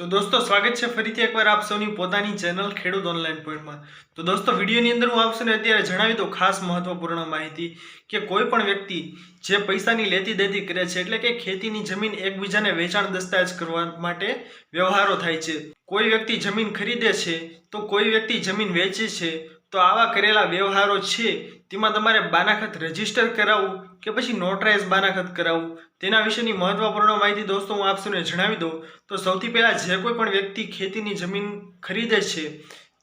તો દોસ્તો, સ્વાગત છે ફરીથી એકવાર આપ સૌની પોતાની ચેનલ ખેડૂત ઓનલાઈન પોઈન્ટમાં તો દોસ્તો, વિડીયોની અંદર હું આપ અત્યારે જણાવી દઉં ખાસ મહત્વપૂર્ણ માહિતી કે કોઈ પણ વ્યક્તિ જે પૈસાની લેતી દેતી કરે છે, એટલે કે ખેતીની જમીન એકબીજાને વેચાણ દસ્તાવેજ કરવા માટે વ્યવહારો થાય છે. કોઈ વ્યક્તિ જમીન ખરીદે છે, તો કોઈ વ્યક્તિ જમીન વેચે છે તો આવા કરેલા વ્યવહારો છે, તેમાં તમારે બાનાખત રજિસ્ટર કરાવવું કે પછી નોટરાઇઝ બાનાખત કરાવવું? તેના વિશેની મહત્વપૂર્ણ માહિતી દોસ્તો હું આપ સૌને જણાવી દઉં. તો સૌથી પહેલાં જે કોઈ પણ વ્યક્તિ ખેતીની જમીન ખરીદે છે,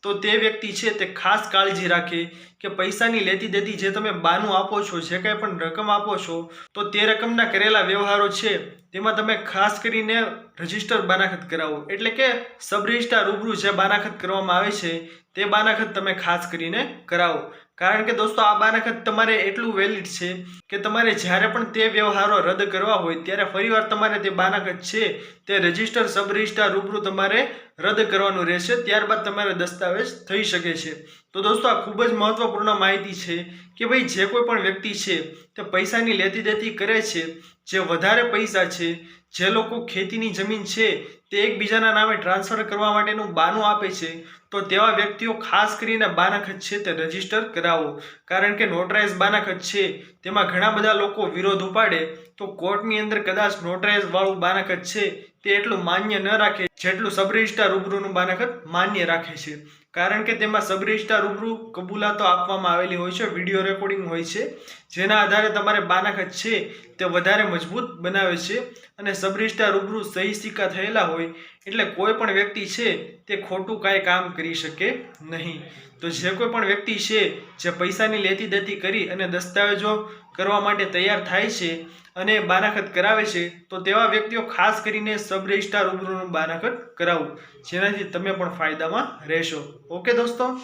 તો તે વ્યક્તિ છે તે ખાસ કાળજી રાખે. કે પૈસાની લેતી દેતી જે તમે બાનું આપો છો, જે કાંઈ પણ રકમ આપો છો, તો તે રકમના કરેલા વ્યવહારો છે, તેમાં તમે ખાસ કરીને રજિસ્ટર બાનાખત કરાવો. એટલે કે સબ રૂબરૂ જે બાનાખત કરવામાં આવે છે, તે બાનાખત તમે ખાસ કરીને કરાવો. કારણ કે દોસ્તો, આ બાનાખત તમારે એટલું વેલિડ છે કે તમારે જ્યારે પણ તે વ્યવહારો રદ કરવા હોય, ત્યારે ફરીવાર તમારે તે બાનાખત છે, તે રજિસ્ટર સબ રૂબરૂ તમારે રદ કરવાનું રહેશે. ત્યારબાદ તમારે દસ્તાવેજ થઈ શકે છે. તો દોસ્તો, આ ખૂબ જ મહત્વપૂર્ણ માહિતી છે કે ભાઈ જે કોઈ પણ વ્યક્તિ છે તે પૈસાની લેતી દેતી કરે છે જે વધારે પૈસા છે, જે લોકો ખેતીની જમીન છે, તે એકબીજાના નામે ટ્રાન્સફર કરવા માટેનું બાનું આપે છે, તો તેવા વ્યક્તિઓ ખાસ કરીને બાનાખત છે તે રજિસ્ટર કરાવો. કારણ કે નોટરાઇઝ બાનાખત છે, તેમાં ઘણા બધા લોકો વિરોધ ઉપાડે, તો કોર્ટની અંદર કદાચ નોટરાઇઝ વાળું બાનાખત છે, તે એટલું માન્ય ન રાખે જેટલું સબ રૂબરૂનું બાનાખત માન્ય રાખે છે. કારણ કે તેમાં સબ રૂબરૂ કબૂલાતો આપવામાં આવેલી હોય છે વીડિયો રેકોર્ડિંગ હોય છે, જેના આધારે તમારે બાનાખત છે, તે વધારે મજબૂત બનાવે છે અને સબ રૂબરૂ સહી સિક્કા થયેલા હોય એટલે કોઈ પણ વ્યક્તિ છે તે ખોટું કાંઈ કામ કરી શકે નહીં. તો જે કોઈ પણ વ્યક્તિ છે જે પૈસાની લેતી દેતી કરી અને દસ્તાવેજો કરવા માટે તૈયાર થાય છે અને બાનાખત કરાવે છે, તો તેવા વ્યક્તિઓ ખાસ કરીને સબ રૂબરૂનું બાનાખત કરાવવું જેનાથી તમે પણ ફાયદામાં રહેશો. ઓકે દોસ્તો?